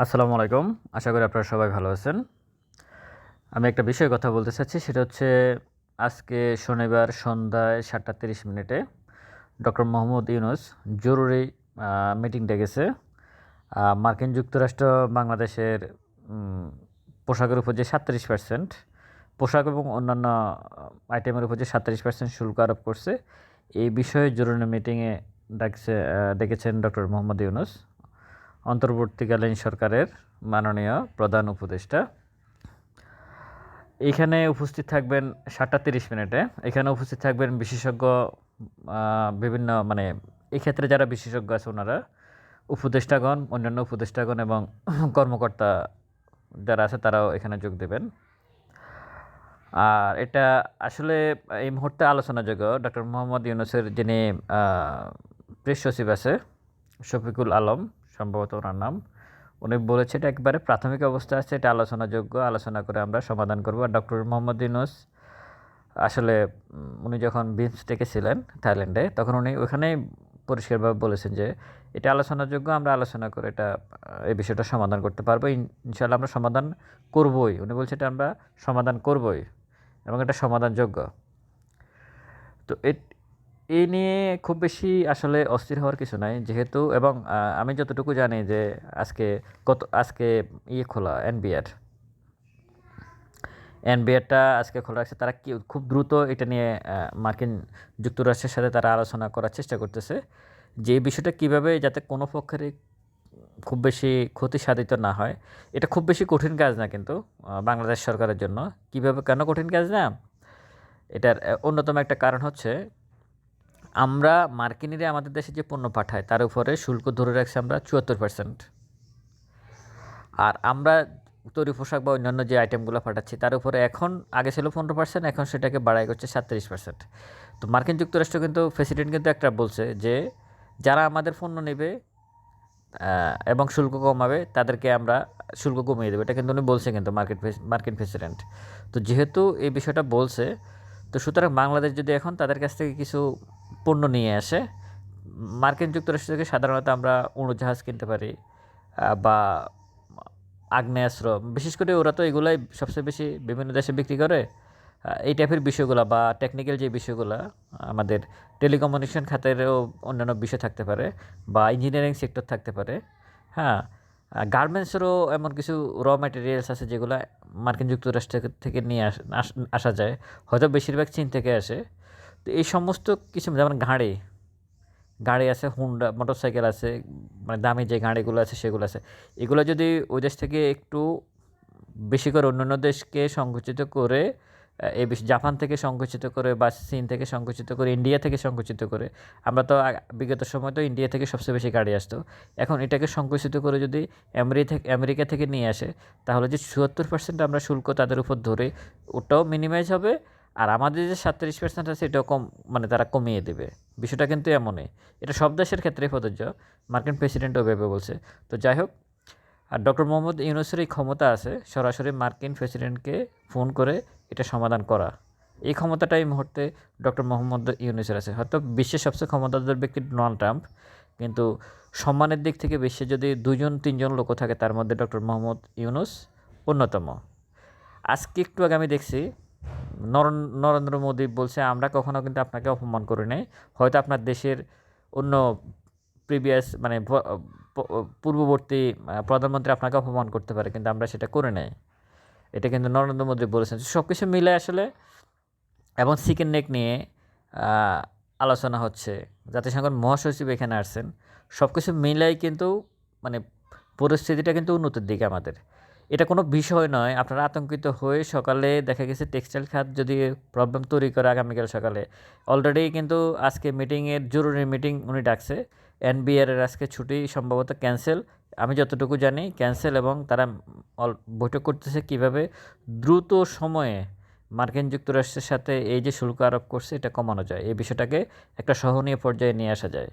আসসালামু আলাইকুম। আশা করি আপনারা সবাই ভালো আছেন। আমি একটা বিষয়ে কথা বলতে চাচ্ছি, সেটা হচ্ছে আজকে শনিবার সন্ধ্যায় সাতটা তিরিশ মিনিটে ডক্টর মোহাম্মদ ইউনুস জরুরি মিটিং ডেকেছে মার্কিন যুক্তরাষ্ট্র বাংলাদেশের পোশাকের উপর যে সাতত্রিশ পার্সেন্ট পোশাক এবং অন্যান্য আইটেমের উপর যে সাতত্রিশ পার্সেন্ট শুল্ক আরোপ করছে, এই বিষয়ে জরুরি মিটিংয়ে ডাকছে ডেকেছেন ডক্টর মোহাম্মদ ইউনুস। অন্তর্বর্তীকালীন সরকারের মাননীয় প্রধান উপদেষ্টা। এখানে উপস্থিত থাকবেন সাতটা তিরিশ মিনিটে। এখানে উপস্থিত থাকবেন বিশেষজ্ঞ বিভিন্ন মানে এই ক্ষেত্রে যারা বিশেষজ্ঞ আছে ওনারা, উপদেষ্টাগণ, অন্যান্য উপদেষ্টাগণ এবং কর্মকর্তা যারা আছে তারাও এখানে যোগ দেবেন। আর এটা আসলে এই মুহূর্তে আলোচনাযোগ্য, ডক্টর মোহাম্মদ ইউনুসের যিনি প্রেস সচিব আছে, শফিকুল আলম সম্ভবত ওনার নাম। উনি বলেছে এটা একবারে প্রাথমিক অবস্থা আছে, এটা আলোচনাযোগ্য, আলোচনা করে আমরা সমাধান করব। আর ডক্টর মোহাম্মদ ইউনুস, আসলে উনি যখন বিমস্টেকে ছিলেন থাইল্যান্ডে, তখন উনি ওখানেই পরিষ্কারভাবে বলেছেন যে এটা আলোচনাযোগ্য, আমরা আলোচনা করে এটা এই বিষয়টা সমাধান করতে পারব। ইন- ইনশাল্লাহ আমরা সমাধান করবই। উনি বলছে এটা আমরা সমাধান করবই এবং এটা সমাধানযোগ্য। তো এই নিয়ে খুব বেশি আসলে অস্থির হওয়ার কিছু নাই, যেহেতু এবং আমি যতটুকু জানি যে আজকে কত, আজকে ইয়ে খোলা এনবিআর এনবিআরটা আজকে খোলা রাখছে, তারা কি, খুব দ্রুত এটা নিয়ে মার্কিন যুক্তরাষ্ট্রের সাথে তারা আলোচনা করার চেষ্টা করতেছে, যে বিষয়টা কীভাবে যাতে কোনো পক্ষেরই খুব বেশি ক্ষতি সাধিত না হয়। এটা খুব বেশি কঠিন কাজ না কিন্তু বাংলাদেশ সরকারের জন্য। কীভাবে কেন কঠিন কাজ না? এটার অন্যতম একটা কারণ হচ্ছে আমরা মার্কিনিরা আমাদের দেশে যে পণ্য পাঠায়, তার উপরে শুল্ক ধরে রাখছি আমরা চুয়াত্তর পার্সেন্ট আর আমরা তৈরি পোশাক বা অন্যান্য যে আইটেমগুলো পাঠাচ্ছি, তার উপরে এখন আগে ছিল পনেরো পার্সেন্ট এখন সেটাকে বাড়াই করছে সাতত্রিশ পার্সেন্ট তো মার্কিন যুক্তরাষ্ট্র কিন্তু, প্রেসিডেন্ট কিন্তু একটা বলছে যে, যারা আমাদের পণ্য নেবে এবং শুল্ক কমাবে, তাদেরকে আমরা শুল্ক কমিয়ে দেবো। এটা কিন্তু উনি বলছে কিন্তু মার্কেট মার্কিন প্রেসিডেন্ট। তো যেহেতু এই বিষয়টা বলছে, তো সুতরাং বাংলাদেশ যদি এখন তাদের কাছ থেকে কিছু পণ্য নিয়ে আসে। মার্কিন যুক্তরাষ্ট্র থেকে সাধারণত আমরা উড়োজাহাজ কিনতে পারি বা আগ্নেয়াস্ত্র। বিশেষ করে ওরা তো এগুলাই সবচেয়ে বেশি বিভিন্ন দেশে বিক্রি করে। এই টাইপের বিষয়গুলো বা টেকনিক্যাল যে বিষয়গুলো, আমাদের টেলিকমিউনিকেশন খাতেরও অন্যান্য বিষয় থাকতে পারে, বা ইঞ্জিনিয়ারিং সেক্টর থাকতে পারে। হ্যাঁ গার্মেন্টসেরও এমন কিছু র ম্যাটেরিয়ালস আছে যেগুলো মার্কিন যুক্তরাষ্ট্র থেকে নিয়ে আস- যায়। হয়তো বেশিরভাগ চীন থেকে আসে। তো এই সমস্ত কিছু যেমন গাড়ি গাড়ি আছে হুন্ডা মোটরসাইকেল আছে মানে দামি যে গাড়িগুলো আছে সেগুলো আছে। এগুলো যদি ওই দেশ থেকে একটু বেশি করে অন্যান্য দেশকে সংকুচিত করে এই জাপান থেকে সংকুচিত করে বা চীন থেকে সংকুচিত করে, ইন্ডিয়া থেকে সংকুচিত করে, আমরা তো বিগত সময় তো ইন্ডিয়া থেকে সবচেয়ে বেশি গাড়ি আসতো। এখন এটাকে সংকুচিত করে যদি থেকে, আমেরিকা থেকে নিয়ে আসে, তাহলে যে চুয়াত্তর পার্সেন্ট আমরা শুল্ক তাদের উপর ধরে, ওটাও মিনিমাইজ হবে আর আমাদের যে সাতত্রিশ পার্সেন্ট আছে, এটাও কম মানে তারা কমিয়ে দেবে। বিষয়টা কিন্তু এমনই। এটা সব দেশের ক্ষেত্রে প্রযোজ্য, মার্কিন প্রেসিডেন্টও ভেবে বলছে। তো যাই হোক, আর ডক্টর মোহাম্মদ ইউনুসের এই ক্ষমতা আছে, সরাসরি মার্কিন প্রেসিডেন্টকে ফোন করে এটা সমাধান করা। এই ক্ষমতাটা এই মুহূর্তে ডক্টর মোহাম্মদ ইউনুসের আছে। হয়তো বিশ্বের সবচেয়ে ক্ষমতাধর ব্যক্তি ডোনাল্ড ট্রাম্প, কিন্তু সম্মানের দিক থেকে বিশ্বে যদি দুজন তিনজন লোক থাকে, তার মধ্যে ডক্টর মোহাম্মদ ইউনুস অন্যতম। আজকে একটু আগে আমি দেখছি নরেন্দ্র মোদী বলছে, আমরা কখনো কিন্তু আপনাকে অপমান করি নাই। হয়তো আপনার দেশের অন্য প্রিভিয়াস মানে পূর্ববর্তী প্রধানমন্ত্রী আপনাকে অপমান করতে পারে, কিন্তু আমরা সেটা করে নাই। এটা কিন্তু নরেন্দ্র মোদী বলেছেন। সব কিছু মিলে আসলে এবং চিকেন নেক নিয়ে আলোচনা হচ্ছে। জাতিসংঘের মহাসচিব এখানে আসছেন। সব কিছু মিলাই কিন্তু মানে পরিস্থিতিটা কিন্তু উন্নতির দিকে আমাদের। এটা কোনো বিষয় নয়। আপনারা আতঙ্কিত হয়ে সকালে দেখা গেছে টেক্সটাইল খাত যদি প্রবলেম তৈরি করে আগামীকাল সকালে। অলরেডি কিন্তু আজকে মিটিংয়ের জরুরি মিটিং উনি ডাকছে। এনবিআর এর আজকে ছুটি সম্ভবত ক্যান্সেল আমি যতটুকু জানি ক্যান্সেল এবং তারা বৈঠক করতেছে কীভাবে দ্রুত সময়ে মার্কিন যুক্তরাষ্ট্রের সাথে এই যে শুল্ক আরোপ করছে এটা কমানো যায়। এই বিষয়টাকে একটা সহনীয় পর্যায়ে নিয়ে আসা যায়।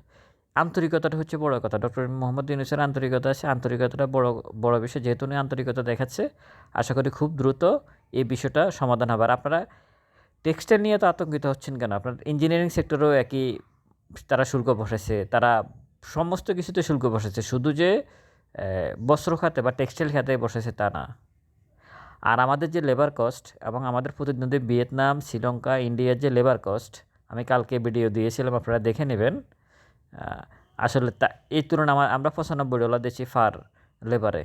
আন্তরিকতাটা হচ্ছে বড় কথা। ডক্টর মোহাম্মদ ইউনুসের আন্তরিকতা আছে, আন্তরিকতাটা বড় বড় বিষয় যেহেতু উনি আন্তরিকতা দেখাচ্ছে, আশা করি খুব দ্রুত এই বিষয়টা সমাধান হবে। আর আপনারা টেক্সটাইল নিয়ে তো আতঙ্কিত হচ্ছেন কেন? আপনার ইঞ্জিনিয়ারিং সেক্টরেও একই, তারা শুল্ক বসেছে, তারা সমস্ত কিছুতে শুল্ক বসেছে, শুধু যে বস্ত্র খাতে বা টেক্সটাইল খাতে বসেছে তা না। আর আমাদের যে লেবার কস্ট এবং আমাদের প্রতিদ্বন্দ্বী ভিয়েতনাম, শ্রীলঙ্কা, ইন্ডিয়ার যে লেবার কস্ট আমি কালকে ভিডিও দিয়েছিলাম, আপনারা দেখে নেবেন। আসলে তা এই তুলনায় আমার আমরা পঁচানব্বই ডলার দিচ্ছি ফার লেবারে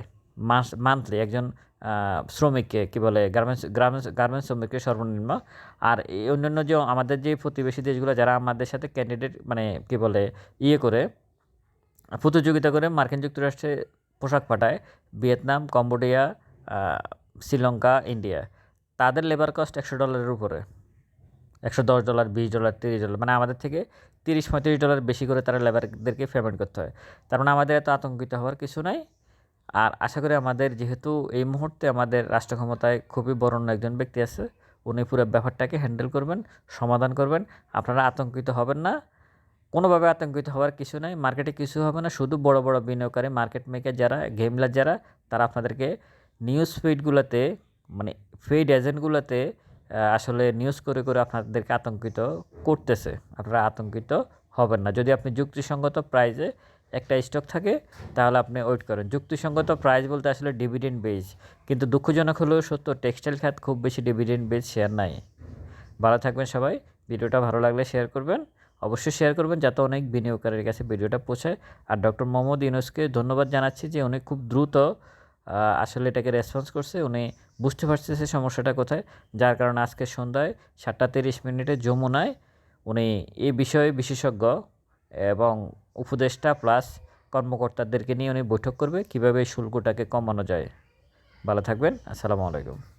মাস মান্থলি একজন শ্রমিককে, কী বলে গার্মেন্টস গার্মেন্টস গার্মেন্টস শ্রমিককে সর্বনিম্ন। আর এই অন্যান্য যে আমাদের যে প্রতিবেশী দেশগুলো, যারা আমাদের সাথে ক্যান্ডিডেট মানে কী বলে ইয়ে করে, প্রতিযোগিতা করে মার্কিন যুক্তরাষ্ট্রে পোশাক পাঠায়, ভিয়েতনাম, কম্বোডিয়া শ্রীলঙ্কা, ইন্ডিয়া, তাদের লেবার কস্ট একশো ডলারের উপরে। একশো দশ ডলার, বিশ ডলার, তিরিশ ডলার মানে আমাদের থেকে তিরিশ, পঁয়ত্রিশ ডলার বেশি করে তারা লেবারদেরকে পেমেন্ট করতে হয়। তার মানে আমাদের এত আতঙ্কিত হওয়ার কিছু নাই। আর আশা করি আমাদের যেহেতু এই মুহূর্তে আমাদের রাষ্ট্র ক্ষমতায় খুবই বরণ্য একজন ব্যক্তি আছে, উনি পুরো ব্যাপারটাকে হ্যান্ডেল করবেন, সমাধান করবেন। আপনারা আতঙ্কিত হবেন না। কোনোভাবে আতঙ্কিত হওয়ার কিছু নাই। মার্কেটে কিছু হবে না। শুধু বড় বড় বিনিয়োগকারী, মার্কেট মেকার যারা, গেমলার যারা, তারা আপনাদেরকে নিউজ ফিডগুলোতে মানে ফিড এজেন্টগুলোতে আসলে নিউজ করে করে আপনাদেরকে আতঙ্কিত করতেছে। আপনারা আতঙ্কিত হবেন না। যদি আপনি যুক্তিসঙ্গত প্রাইজে একটা স্টক থাকে, তাহলে আপনি ওয়েট করেন। যুক্তিসঙ্গত প্রাইস বলতে আসলে ডিভিডেন্ড বেজ কিন্তু দুঃখজনক হলেও সত্য টেক্সটাইল খাত খুব বেশি ডিভিডেন্ড বেজ শেয়ার নাই। ভালো থাকবেন সবাই। ভিডিওটা ভালো লাগলে শেয়ার করবেন। অবশ্যই শেয়ার করবেন যাতে অনেক বিনিয়োগকারীর কাছে ভিডিওটা পৌঁছায়। আর ডক্টর মোহাম্মদ ইউনুসকে ধন্যবাদ জানাচ্ছি যে উনি খুব দ্রুত আসলে এটাকে রেসপন্স করছে, উনি বুঝতে পারছে সমস্যাটা কোথায়। যার কারণে আজকে সন্ধ্যায় সাতটা তিরিশ মিনিটে যমুনায় উনি এই বিষয়ে বিশেষজ্ঞ এবং উপদেষ্টা প্লাস কর্মকর্তাদেরকে নিয়ে উনি বৈঠক করবে, কীভাবে শুল্কটাকে কমানো যায়। ভালো থাকবেন, আসসালামু আলাইকুম।